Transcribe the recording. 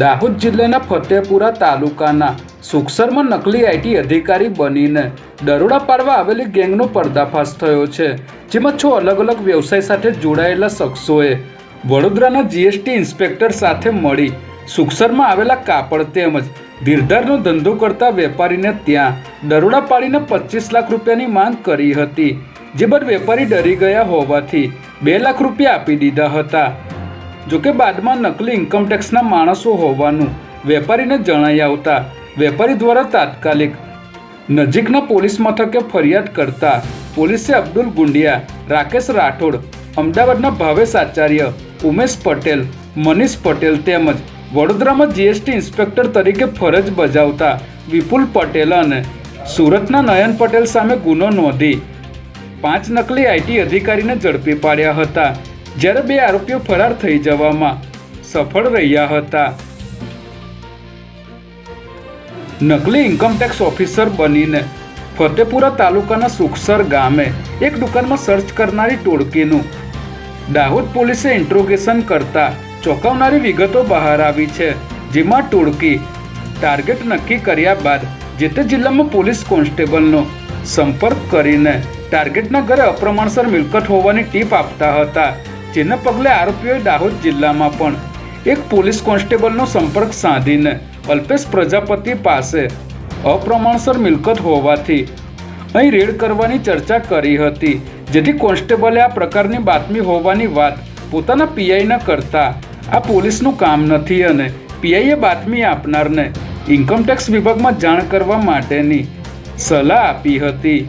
દાહોદ જિલ્લાના ફતેપુરા તાલુકાના સુખસરમાં નકલી આઈટી અધિકારી બનીને દરોડા પાડવા આવેલી ગેંગનો પર્દાફાશ થયો છે, જેમાં છ અલગ અલગ વ્યવસાય સાથે જોડાયેલા શખ્સોએ વડોદરાના જીએસટી ઇન્સ્પેક્ટર સાથે મળી સુખસરમાં આવેલા કાપડ તેમજ ધીરધારનો ધંધો કરતા વેપારીને ત્યાં દરોડા પાડીને પચીસ લાખ રૂપિયાની માંગ કરી હતી, જે બાદ વેપારી ડરી ગયા હોવાથી બે લાખ રૂપિયા આપી દીધા હતા. જોકે બાદમાં નકલી ઇન્કમટેક્સના માણસો હોવાનું વેપારીને જણાઈ આવતા વેપારી દ્વારા તાત્કાલિક નજીકના પોલીસ મથકે ફરિયાદ કરતા પોલીસે અબ્દુલ ગુંડિયા, રાકેશ રાઠોડ, અમદાવાદના ભાવેશ આચાર્ય, ઉમેશ પટેલ, મનીષ પટેલ તેમજ વડોદરામાં જીએસટી ઇન્સ્પેક્ટર તરીકે ફરજ બજાવતા વિપુલ પટેલ અને સુરતના નયન પટેલ સામે ગુનો નોંધી પાંચ નકલી આઈટી અધિકારીને ઝડપી પાડ્યા હતા. જ્યારે બે આરોપીઓ ફરાર થઈ જવામાં સફળ રહ્યા હતા. નકલી ઇન્કમટેક્સ ઓફિસર બનીને ફતેપુરા તાલુકાના સુખસર ગામે એક દુકાનમાં સર્ચ કરનારી ટોળકીનું દાહોદ પોલીસે ઇન્ટ્રોગેશન કરતા ચોંકાવનારી વિગતો બહાર આવી છે, જેમાં ટોળકી ટાર્ગેટ નક્કી કર્યા બાદ જે તે જિલ્લામાં પોલીસ કોન્સ્ટેબલનો સંપર્ક કરીને ટાર્ગેટના ઘરે અપ્રમાણસર મિલકત હોવાની ટીપ આપતા હતા. જેને પગલે આરોપીઓએ દાહોદ જિલ્લામાં પણ એક પોલીસ કોન્સ્ટેબલનો સંપર્ક સાધીને અલ્પેશ પ્રજાપતિ પાસે અપ્રમાણસર મિલકત હોવાથી અહીં રેડ કરવાની ચર્ચા કરી હતી, જેથી કોન્સ્ટેબલે આ પ્રકારની બાતમી હોવાની વાત પોતાના પીઆઈને કરતા આ પોલીસનું કામ નથી અને પીઆઈએ બાતમી આપનારને ઇન્કમટેક્સ વિભાગમાં જાણ કરવા માટેની સલાહ આપી હતી.